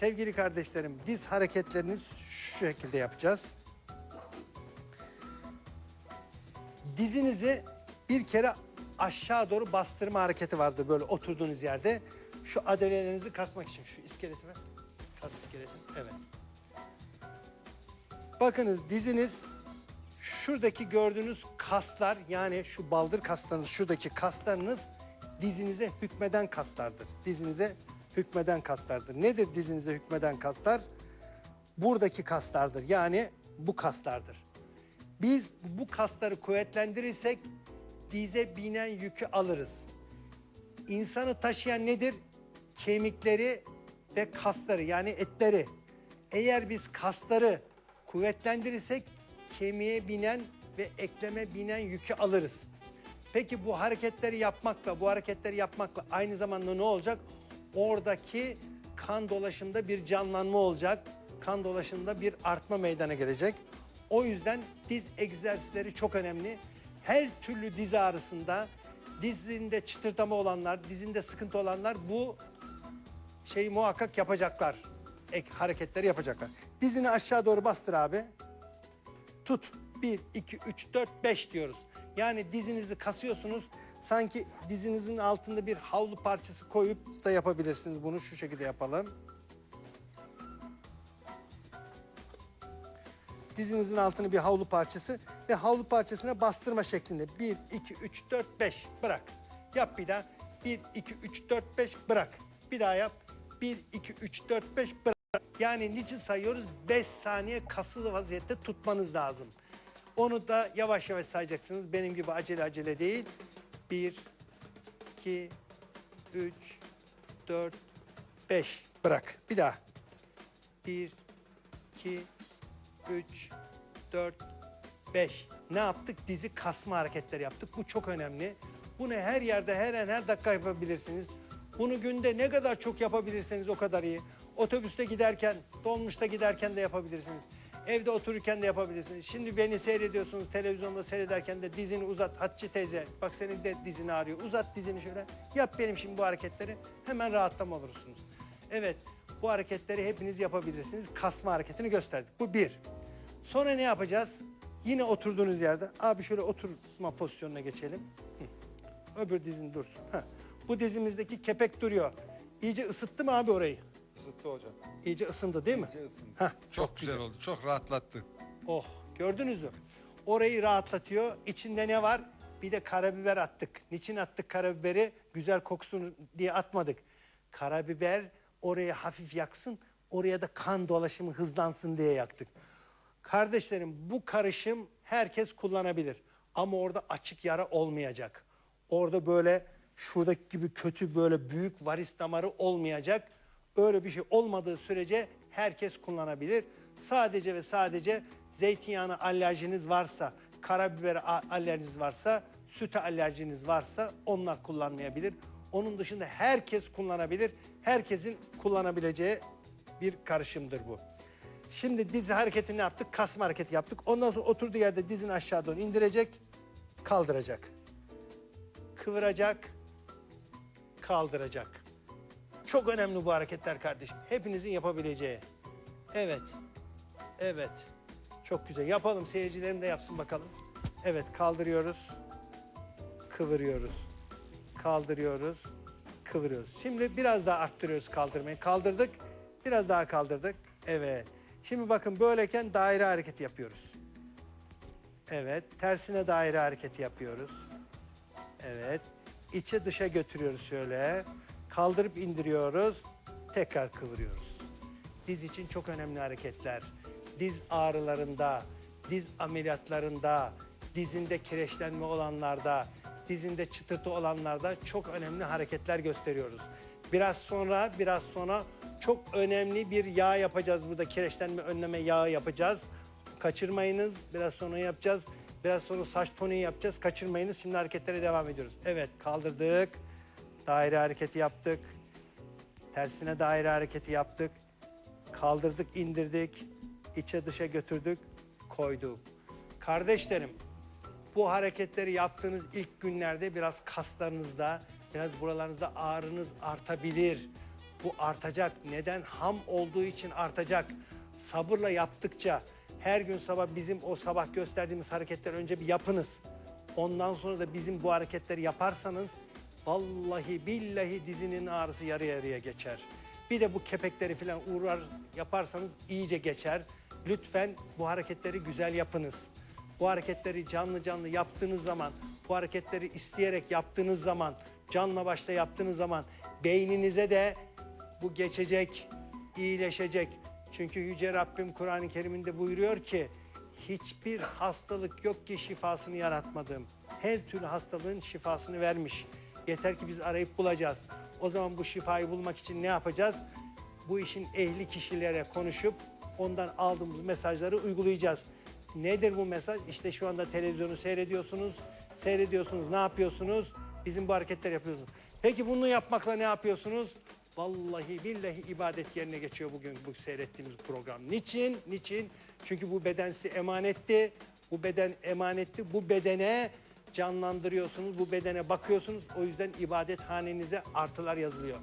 Sevgili kardeşlerim diz hareketlerini şu şekilde yapacağız. Dizinizi bir kere aşağı doğru bastırma hareketi vardır böyle oturduğunuz yerde. Şu adalelerinizi kasmak için şu iskeleti ver. Kas iskeleti. Evet. Bakınız diziniz şuradaki gördüğünüz kaslar yani şu baldır kaslarınız şuradaki kaslarınız dizinize hükmeden kaslardır. Dizinize hükmeden kaslardır. Nedir dizinize hükmeden kaslar? Buradaki kaslardır. Yani bu kaslardır. Biz bu kasları kuvvetlendirirsek dize binen yükü alırız. İnsanı taşıyan nedir? Kemikleri ve kasları yani etleri. Eğer biz kasları kuvvetlendirirsek kemiğe binen ve ekleme binen yükü alırız. Peki bu hareketleri yapmakla, bu hareketleri yapmakla aynı zamanda ne olacak? Oradaki kan dolaşımda bir canlanma olacak. Kan dolaşımda bir artma meydana gelecek. O yüzden diz egzersizleri çok önemli. Her türlü diz ağrısında, dizinde çıtırtama olanlar, dizinde sıkıntı olanlar bu şeyi muhakkak yapacaklar. Ek hareketleri yapacaklar. Dizini aşağı doğru bastır abi. Tut. 1, 2, 3, 4, 5 diyoruz. Yani dizinizi kasıyorsunuz. Sanki dizinizin altında bir havlu parçası koyup da yapabilirsiniz bunu. Şu şekilde yapalım. Dizinizin altını bir havlu parçası ve havlu parçasına bastırma şeklinde. 1, 2, 3, 4, 5 bırak. Yap bir daha. 1, 2, 3, 4, 5 bırak. Bir daha yap. 1, 2, 3, 4, 5 bırak. Yani niçin sayıyoruz? 5 saniye kasılı vaziyette tutmanız lazım. Onu da yavaş yavaş sayacaksınız. Benim gibi acele acele değil. 1, 2, 3, 4, 5 bırak. Bir daha. 1, 2, 3, 4, 5. Ne yaptık? Dizi kasma hareketleri yaptık. Bu çok önemli. Bunu her yerde, her an, her dakika yapabilirsiniz. Bunu günde ne kadar çok yapabilirseniz o kadar iyi. Otobüste giderken, dolmuşta giderken de yapabilirsiniz. Evde otururken de yapabilirsiniz. Şimdi beni seyrediyorsunuz televizyonda seyrederken de dizini uzat. Hatice teyze bak senin de dizini ağrıyor. Uzat dizini şöyle. Yap benim şimdi bu hareketleri. Hemen rahatlama olursunuz. Evet bu hareketleri hepiniz yapabilirsiniz. Kasma hareketini gösterdik. Bu bir. Sonra ne yapacağız? Yine oturduğunuz yerde. Abi şöyle oturma pozisyonuna geçelim. Öbür dizin dursun. Heh. Bu dizimizdeki kepek duruyor. İyice ısıttı mı abi orayı? Isıttı hocam. İyice ısındı değil mi? İyice ısındı. Heh. Çok güzel oldu. Çok rahatlattı. Oh gördünüz mü? Orayı rahatlatıyor. İçinde ne var? Bir de karabiber attık. Niçin attık karabiberi? Güzel kokusun diye atmadık. Karabiber orayı hafif yaksın. Oraya da kan dolaşımı hızlansın diye yaktık. Kardeşlerim bu karışım herkes kullanabilir. Ama orada açık yara olmayacak. Orada böyle şuradaki gibi kötü böyle büyük varis damarı olmayacak. Öyle bir şey olmadığı sürece herkes kullanabilir. Sadece ve sadece zeytinyağına alerjiniz varsa, karabiber a- alerjiniz varsa, süte alerjiniz varsa onlar kullanmayabilir. Onun dışında herkes kullanabilir. Herkesin kullanabileceği bir karışımdır bu. Şimdi dizi hareketini yaptık, kasma hareketi yaptık. Ondan sonra oturduğu yerde dizini aşağı doğru indirecek, kaldıracak. Kıvıracak, kaldıracak. Çok önemli bu hareketler kardeşim. Hepinizin yapabileceği. Evet. Evet. Çok güzel. Yapalım. Seyircilerim de yapsın bakalım. Evet kaldırıyoruz. Kıvırıyoruz. Kaldırıyoruz. Kıvırıyoruz. Şimdi biraz daha arttırıyoruz kaldırmayı. Kaldırdık. Biraz daha kaldırdık. Evet. Şimdi bakın böyleyken daire hareketi yapıyoruz. Evet. Tersine daire hareketi yapıyoruz. Evet. İçe dışa götürüyoruz şöyle. Kaldırıp indiriyoruz. Tekrar kıvırıyoruz. Diz için çok önemli hareketler. Diz ağrılarında, diz ameliyatlarında, dizinde kireçlenme olanlarda, dizinde çıtırtı olanlarda çok önemli hareketler gösteriyoruz. Biraz sonra, biraz sonra çok önemli bir yağ yapacağız burada. Kireçlenme önleme yağı yapacağız. Kaçırmayınız. Biraz sonra yapacağız. Biraz sonra saç toniği yapacağız. Kaçırmayınız. Şimdi hareketlere devam ediyoruz. Evet kaldırdık. Daire hareketi yaptık. Tersine daire hareketi yaptık. Kaldırdık, indirdik. içe dışa götürdük, koyduk. Kardeşlerim, bu hareketleri yaptığınız ilk günlerde biraz kaslarınızda, biraz buralarınızda ağrınız artabilir. Bu artacak. Neden? Ham olduğu için artacak. Sabırla yaptıkça her gün sabah bizim o sabah gösterdiğimiz hareketler önce bir yapınız. Ondan sonra da bizim bu hareketleri yaparsanız vallahi billahi dizinin ağrısı yarı yarıya geçer. Bir de bu kepekleri falan uğrar yaparsanız iyice geçer. Lütfen bu hareketleri güzel yapınız. Bu hareketleri canlı canlı yaptığınız zaman, bu hareketleri isteyerek yaptığınız zaman, canla başla yaptığınız zaman beyninize de bu geçecek, iyileşecek. Çünkü Yüce Rabbim Kur'an-ı Kerim'inde buyuruyor ki hiçbir hastalık yok ki şifasını yaratmadım. Her türlü hastalığın şifasını vermiş. Yeter ki biz arayıp bulacağız. O zaman bu şifayı bulmak için ne yapacağız? Bu işin ehli kişilere konuşup ondan aldığımız mesajları uygulayacağız. Nedir bu mesaj? İşte şu anda televizyonu seyrediyorsunuz. Seyrediyorsunuz. Ne yapıyorsunuz? Bizim bu hareketler yapıyorsunuz. Peki bunu yapmakla ne yapıyorsunuz? Vallahi billahi ibadet yerine geçiyor bugün bu seyrettiğimiz program. Niçin? Niçin? Çünkü bu beden size emanetti. Bu beden emanetti. Bu bedene canlandırıyorsunuz. Bu bedene bakıyorsunuz. O yüzden ibadet hanenize artılar yazılıyor.